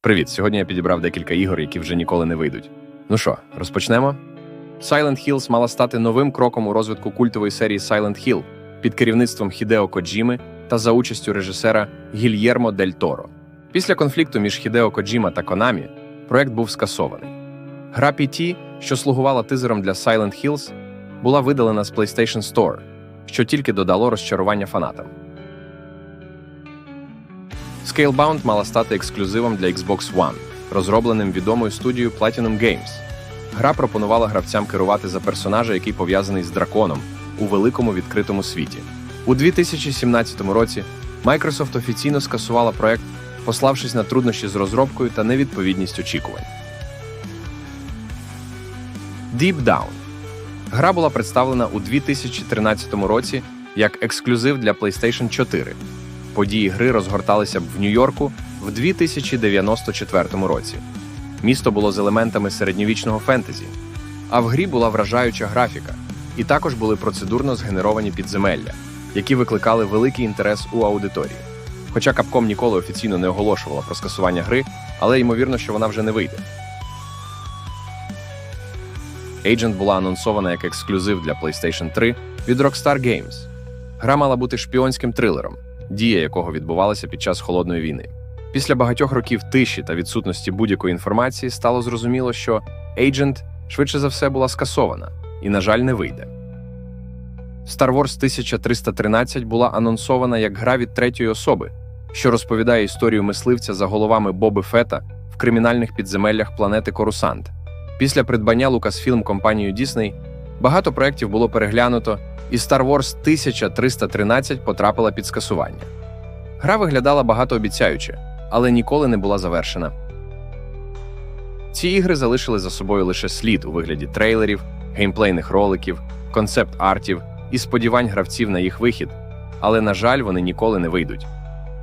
Привіт! Сьогодні я підібрав декілька ігор, які вже ніколи не вийдуть. Ну що, розпочнемо? Silent Hills мала стати новим кроком у розвитку культової серії Silent Hill під керівництвом Хідео Коджіми та за участю режисера Гільєрмо Дель Торо. Після конфлікту між Хідео Коджіма та Конамі проект був скасований. Гра PT, що слугувала тизером для Silent Hills, була видалена з PlayStation Store, що тільки додало розчарування фанатам. Scalebound мала стати ексклюзивом для Xbox One, розробленим відомою студією Platinum Games. Гра пропонувала гравцям керувати за персонажа, який пов'язаний з драконом у великому відкритому світі. У 2017 році Microsoft офіційно скасувала проект, пославшись на труднощі з розробкою та невідповідність очікувань. Deep Down Гра була представлена у 2013 році як ексклюзив для PlayStation 4. Події гри розгорталися б в Нью-Йорку в 2094 році. Місто було з елементами середньовічного фентезі, а в грі була вражаюча графіка, і також були процедурно згенеровані підземелля, які викликали великий інтерес у аудиторії. Хоча Capcom ніколи офіційно не оголошувала про скасування гри, але ймовірно, що вона вже не вийде. Agent була анонсована як ексклюзив для PlayStation 3 від Rockstar Games. Гра мала бути шпіонським трилером, дія якого відбувалася під час холодної війни. Після багатьох років тиші та відсутності будь-якої інформації стало зрозуміло, що Agent швидше за все була скасована і, на жаль, не вийде. Star Wars 1313 була анонсована як гра від третьої особи, що розповідає історію мисливця за головами Боби Фета в кримінальних підземеллях планети Корусант. Після придбання Lucasfilm компанією Disney багато проєктів було переглянуто, і Star Wars 1313 потрапила під скасування. Гра виглядала багатообіцяюче, але ніколи не була завершена. Ці ігри залишили за собою лише слід у вигляді трейлерів, геймплейних роликів, концепт-артів і сподівань гравців на їх вихід, але, на жаль, вони ніколи не вийдуть.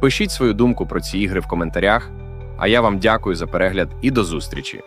Пишіть свою думку про ці ігри в коментарях, а я вам дякую за перегляд і до зустрічі!